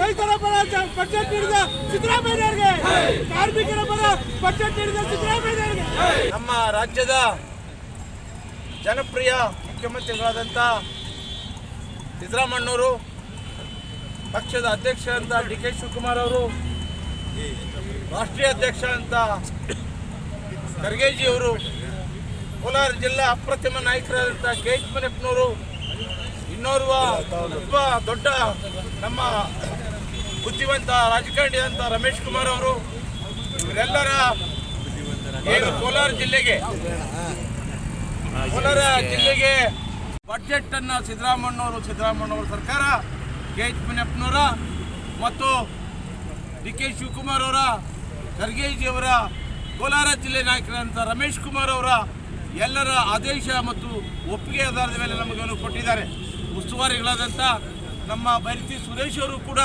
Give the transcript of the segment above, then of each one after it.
ರೈತರ ಪರ ಬಜೆಟ್ ನೀಡಿದ ಸಿದ್ದರಾಮಯ್ಯನವರಿಗೆ ಕಾರ್ಮಿಕರ ಪರ ಬಜೆಟ್ ನೀಡಿದ ಸಿದ್ದರಾಮಯ್ಯನವರಿಗೆ ನಮ್ಮ ರಾಜ್ಯದ ಜನಪ್ರಿಯ ಮುಖ್ಯಮಂತ್ರಿಗಳಾದಂಥ ಸಿದ್ದರಾಮಣ್ಣವರು ಪಕ್ಷದ ಅಧ್ಯಕ್ಷ ಅಂತ ಡಿ ಕೆ ಶಿವಕುಮಾರ್ ಅವರು ರಾಷ್ಟ್ರೀಯ ಅಧ್ಯಕ್ಷ ಅಂತ ಖರ್ಗೆಜಿ ಅವರು ಕೋಲಾರ ಜಿಲ್ಲಾ ಅಪ್ರತಿಮ ನಾಯಕರಾದಂಥ ಕೆ. ಎಚ್. ಮನೆಪ್ಪನವರು, ಇನ್ನೋರ್ವ ತುಂಬ ದೊಡ್ಡ ನಮ್ಮ ಬುದ್ಧಿವಂತ ರಾಜಕಾರಣಿ ಅಂತ ರಮೇಶ್ ಕುಮಾರ್ ಅವರು, ಇವರೆಲ್ಲರ ಏನು ಕೋಲಾರ ಜಿಲ್ಲೆಗೆ ಕೋಲಾರ ಜಿಲ್ಲೆಗೆ ಬಜೆಟ್ ಅನ್ನ ಸಿದ್ದರಾಮಣ್ಣವರು ಸಿದ್ದರಾಮಣ್ಣವರ ಸರ್ಕಾರ, ಕೆ. ಎಚ್. ಮುನಿಯಪ್ಪನವರ ಮತ್ತು ಡಿ. ಕೆ. ಶಿವಕುಮಾರ್ ಅವರ, ಖರ್ಗೆಜಿಯವರ ಕೋಲಾರ ಜಿಲ್ಲೆ ನಾಯಕರಾದಂಥ ರಮೇಶ್ ಕುಮಾರ್ ಅವರ ಎಲ್ಲರ ಆದೇಶ ಮತ್ತು ಒಪ್ಪಿಗೆ ಆಧಾರದ ಮೇಲೆ ನಮಗನ್ನು ಕೊಟ್ಟಿದ್ದಾರೆ. ಉಸ್ತುವಾರಿಗಳಾದಂಥ ನಮ್ಮ ಬೈರತಿ ಸುರೇಶ್ ಅವರು ಕೂಡ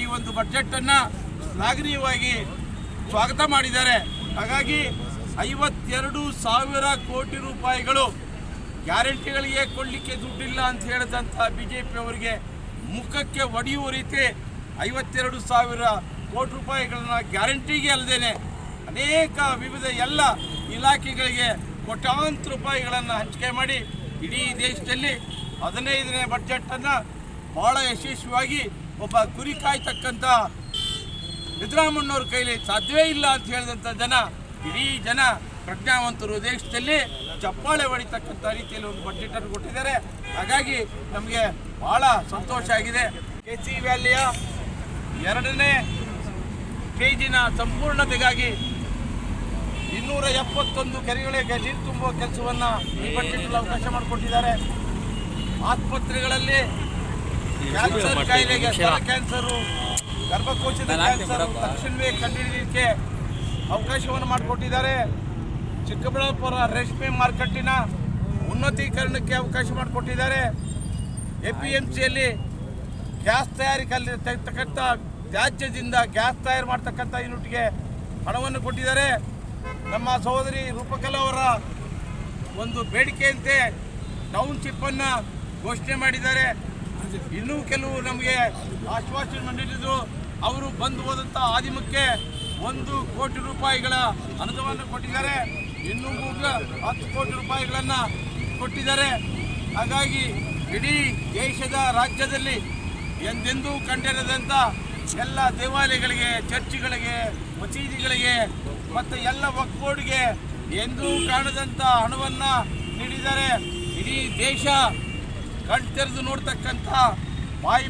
ಈ ಒಂದು ಬಜೆಟನ್ನು ಶ್ಲಾಘನೀಯವಾಗಿ ಸ್ವಾಗತ ಮಾಡಿದ್ದಾರೆ. ಹಾಗಾಗಿ ಐವತ್ತೆರಡು ಸಾವಿರ ಕೋಟಿ ರೂಪಾಯಿಗಳು ಗ್ಯಾರಂಟಿಗಳಿಗೆ ಕೊಡಲಿಕ್ಕೆ ದುಡ್ಡಿಲ್ಲ ಅಂತ ಹೇಳಿದಂಥ ಬಿ ಜೆ ಪಿಯವರಿಗೆ ಮುಖಕ್ಕೆ ಒಡೆಯುವ ರೀತಿ ಐವತ್ತೆರಡು ಸಾವಿರ ಕೋಟಿ ರೂಪಾಯಿಗಳನ್ನ ಗ್ಯಾರಂಟಿಗೆ ಅಲ್ಲದೇನೆ ಅನೇಕ ವಿವಿಧ ಎಲ್ಲ ಇಲಾಖೆಗಳಿಗೆ ಕೋಟ್ಯಾಂತರ ರೂಪಾಯಿಗಳನ್ನು ಹಂಚಿಕೆ ಮಾಡಿ ಇಡೀ ದೇಶದಲ್ಲಿ ಹದಿನೈದನೇ ಬಜೆಟನ್ನು ಭಾಳ ಯಶಸ್ವಿಯಾಗಿ ಒಬ್ಬ ಕುರಿ ಕಾಯ್ತಕ್ಕಂಥ ಸಿದ್ದರಾಮಣ್ಣವ್ರ ಕೈಲಿ ಸಾಧ್ಯವೇ ಇಲ್ಲ ಅಂತ ಹೇಳಿದಂಥ ಜನ, ಇಡೀ ಜನ ಪ್ರಜ್ಞಾವಂತರು ದೇಶದಲ್ಲಿ ಚಪ್ಪಾಳೆ ಹೊಡಿತಕ್ಕಂಥ ರೀತಿಯಲ್ಲಿ ಒಂದು ಬಜೆಟನ್ನು ಕೊಟ್ಟಿದ್ದಾರೆ. ಹಾಗಾಗಿ ನಮಗೆ ಬಹಳ ಸಂತೋಷ ಆಗಿದೆ. ಕೆ ಸಿ ವ್ಯಾಲಿಯ ಎರಡನೇ ಪೇಜಿನ ಸಂಪೂರ್ಣತೆಗಾಗಿ ಇನ್ನೂರ ಎಪ್ಪತ್ತೊಂದು ಕೆರೆಗಳಿಗೆ ನೀರು ತುಂಬುವ ಕೆಲಸವನ್ನು ಈ ಅವಕಾಶ ಮಾಡಿಕೊಟ್ಟಿದ್ದಾರೆ. ಆಸ್ಪತ್ರೆಗಳಲ್ಲಿ ಕ್ಯಾನ್ಸರ್ ಕಾಯಿಲೆಗೆ ಸ್ತನ ಕ್ಯಾನ್ಸರು ಗರ್ಭಕೋಶದ ಕ್ಯಾನ್ಸರ್ ತಕ್ಷಣವೇ ಕಂಡುಹಿಡಿಯಲಿಕ್ಕೆ ಅವಕಾಶವನ್ನು ಮಾಡಿಕೊಟ್ಟಿದ್ದಾರೆ. ಚಿಕ್ಕಬಳ್ಳಾಪುರ ರೇಷ್ಮೆ ಮಾರ್ಕೆಟಿನ ಉನ್ನತೀಕರಣಕ್ಕೆ ಅವಕಾಶ ಮಾಡಿಕೊಟ್ಟಿದ್ದಾರೆ. ಎ ಪಿ ಎಂ ಸಿಯಲ್ಲಿ ಗ್ಯಾಸ್ ತಯಾರಿಕೆಯಲ್ಲಿ ತೆಗೆತಕ್ಕಂಥ ತ್ಯಾಜ್ಯದಿಂದ ಗ್ಯಾಸ್ ತಯಾರು ಮಾಡ್ತಕ್ಕಂಥ ಯೂನಿಟ್ಗೆ ಹಣವನ್ನು ಕೊಟ್ಟಿದ್ದಾರೆ. ನಮ್ಮ ಸಹೋದರಿ ರೂಪಕಲಾವರ ಒಂದು ಬೇಡಿಕೆಯಂತೆ ಟೌನ್ಶಿಪ್ಪನ್ನು ಘೋಷಣೆ ಮಾಡಿದ್ದಾರೆ. ಇನ್ನೂ ಕೆಲವು ನಮಗೆ ಆಶ್ವಾಸನೆ ನೀಡಿದ್ರು ಅವರು ಬಂದು ಹೋದಂಥ ಆದಿಮಕ್ಕೆ ಒಂದು ಕೋಟಿ ರೂಪಾಯಿಗಳ ಅನುದಾನವನ್ನು ಕೊಟ್ಟಿದ್ದಾರೆ. ಇನ್ನೂ ಹತ್ತು ಕೋಟಿ ರೂಪಾಯಿಗಳನ್ನು ಕೊಟ್ಟಿದ್ದಾರೆ. ಹಾಗಾಗಿ ಇಡೀ ದೇಶದ ರಾಜ್ಯದಲ್ಲಿ ಎಂದೆಂದೂ ಕಂಡಿರದಂಥ ಎಲ್ಲ ದೇವಾಲಯಗಳಿಗೆ, ಚರ್ಚ್ಗಳಿಗೆ, ಮಸೀದಿಗಳಿಗೆ ಮತ್ತು ಎಲ್ಲ ಒಕ್ಕೋಡಿಗೆ ಎಂದೂ ಕಾಣದಂಥ ಹಣವನ್ನು ನೀಡಿದ್ದಾರೆ. ಇಡೀ ದೇಶ ಕಣ್ ತೆರೆದು ನೋಡ್ತಕ್ಕಂಥ ಬಾಯಿ